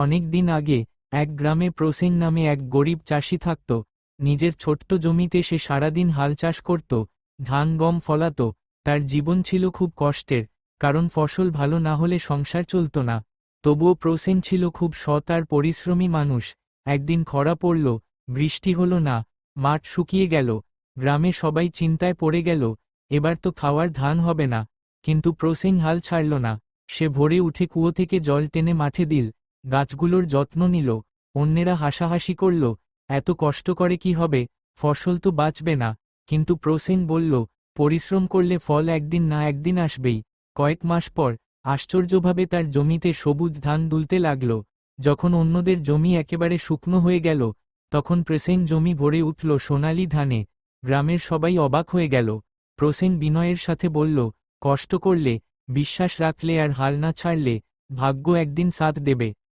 অনেক দিন আগে, এক গ্রামে প্রসেন নামে এক গরিব চাষি থাকত। নিজের ছোট্ট জমিতে সে সারাদিন হাল চাষ করত, ধান, গম ফলাত। তার জীবন ছিল খুব কষ্টের, কারণ ফসল ভালো না হলে সংসার চলত না। তবুও প্রসেন ছিল খুব সৎ আর পরিশ্রমী মানুষ। একদিন খরা পড়ল, বৃষ্টি হলো না, মাঠ শুকিয়ে গেল, গ্রামে সবাই চিন্তায় পড়ে গেল, এবার তো খাওয়ার ধান হবে না। কিন্তু প্রসেন হাল ছাড়ল না, সে ভোরে উঠে কুয়ো থেকে জল টেনে মাঠে দিল। গাছগুলোর যত্ন নিল, অন্যেরা হাসাহাসি করল, এত কষ্ট করে কি হবে? ফসল তো বাঁচবে না। কিন্তু প্রসেন বলল, পরিশ্রম করলে ফল একদিন না একদিন আসবেই। কয়েক মাস পর, আশ্চর্যভাবে তার জমিতে সবুজ ধান দুলতে লাগল। যখন অন্যদের জমি একেবারে শুকনো হয়ে গেল, তখন প্রসেন জমি ভরে উঠল সোনালি ধানে। গ্রামের সবাই অবাক হয়ে গেল। প্রসেন বিনয়ের সাথে বলল, কষ্ট করলে, বিশ্বাস রাখলে আর হাল না ছাড়লে ভাগ্য একদিন সাথ দেবে।